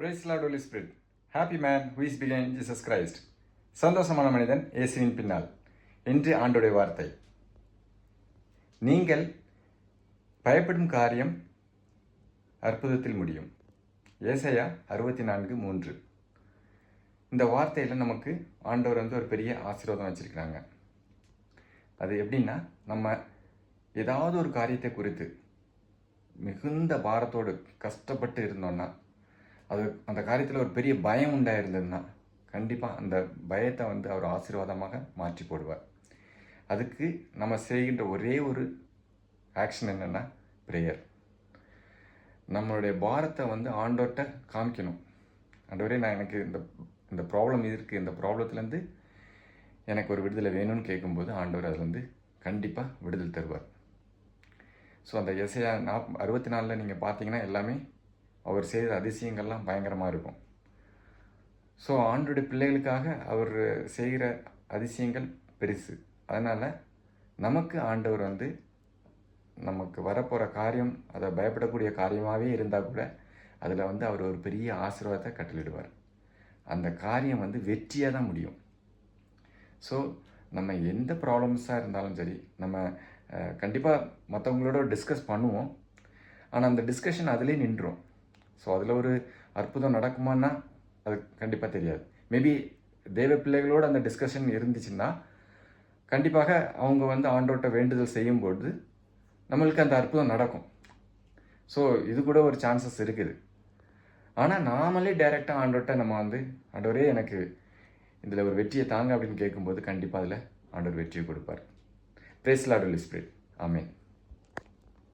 Praise lord holy spirit happy man who is Jesus Christ சந்தோஷமான மனிதன் இயேசுவின் பின்னால். என்று ஆண்டுடைய வார்த்தை. நீங்கள் பயப்படும் காரியம் அற்புதத்தில் முடியும். ஏசையா அறுபத்தி நான்கு மூன்று. இந்த வார்த்தையில் நமக்கு ஆண்டவர் வந்து ஒரு பெரிய ஆசீர்வாதம் வச்சிருக்கிறாங்க. அது எப்படின்னா நம்ம ஏதாவது ஒரு காரியத்தை குறித்து மிகுந்த பாரத்தோடு கஷ்டப்பட்டு இருந்தோம்னா அது அந்த காரியத்தில் ஒரு பெரிய பயம் உண்டாயிருந்ததுன்னா கண்டிப்பாக அந்த பயத்தை வந்து அவர் ஆசீர்வாதமாக மாற்றி போடுவார். அதுக்கு நம்ம செய்கின்ற ஒரே ஒரு ஆக்ஷன் என்னென்னா ப்ரேயர் நம்மளுடைய பாரத்தை வந்து ஆண்டோட்ட காமிக்கணும். ஆண்டவரே நான் எனக்கு இந்த இந்த ப்ராப்ளம் இருக்குது இந்த ப்ராப்ளத்துலேருந்து எனக்கு ஒரு விடுதலை வேணும்னு கேட்கும்போது ஆண்டவர் அதுலேருந்து கண்டிப்பாக விடுதல் தருவார். ஸோ அந்த எஸ்ஐயா நாப் அறுபத்தி நாலில் நீங்கள் பார்த்தீங்கன்னா எல்லாமே அவர் செய்த அதிசயங்கள்லாம் பயங்கரமாக இருக்கும். ஸோ ஆண்டுடைய பிள்ளைகளுக்காக அவர் செய்கிற அதிசயங்கள் பெருசு. அதனால் நமக்கு ஆண்டவர் வந்து நமக்கு வரப்போகிற காரியம் அதை பயப்படக்கூடிய காரியமாகவே இருந்தால் கூட அதில் வந்து அவர் ஒரு பெரிய ஆசீர்வாதத்தை கட்டளிடுவார். அந்த காரியம் வந்து வெற்றியாக தான் முடியும். ஸோ நம்ம எந்த ப்ராப்ளம்ஸாக இருந்தாலும் சரி நம்ம கண்டிப்பாக மற்றவங்களோட டிஸ்கஸ் பண்ணுவோம். ஆனால் அந்த டிஸ்கஷன் அதிலே நின்றோம் ஸோ அதில் ஒரு அற்புதம் நடக்குமான்னா அது கண்டிப்பாக தெரியாது. மேபி தேவ பிள்ளைகளோடு அந்த டிஸ்கஷன் இருந்துச்சுன்னா கண்டிப்பாக அவங்க வந்து ஆண்டோட்ட வேண்டுதல் செய்யும்போது நம்மளுக்கு அந்த அற்புதம் நடக்கும். ஸோ இது கூட ஒரு சான்சஸ் இருக்குது. ஆனால் நாமளே டைரெக்டாக ஆண்டோட்ட நம்ம வந்து ஆண்டவரே எனக்கு இதில் ஒரு வெற்றியை தாங்க அப்படின்னு கேட்கும்போது கண்டிப்பாக அதில் ஆண்டவர் வெற்றியை கொடுப்பார். பிரேஸ்லாடுல் ஸ்பிரிட் ஆமேன்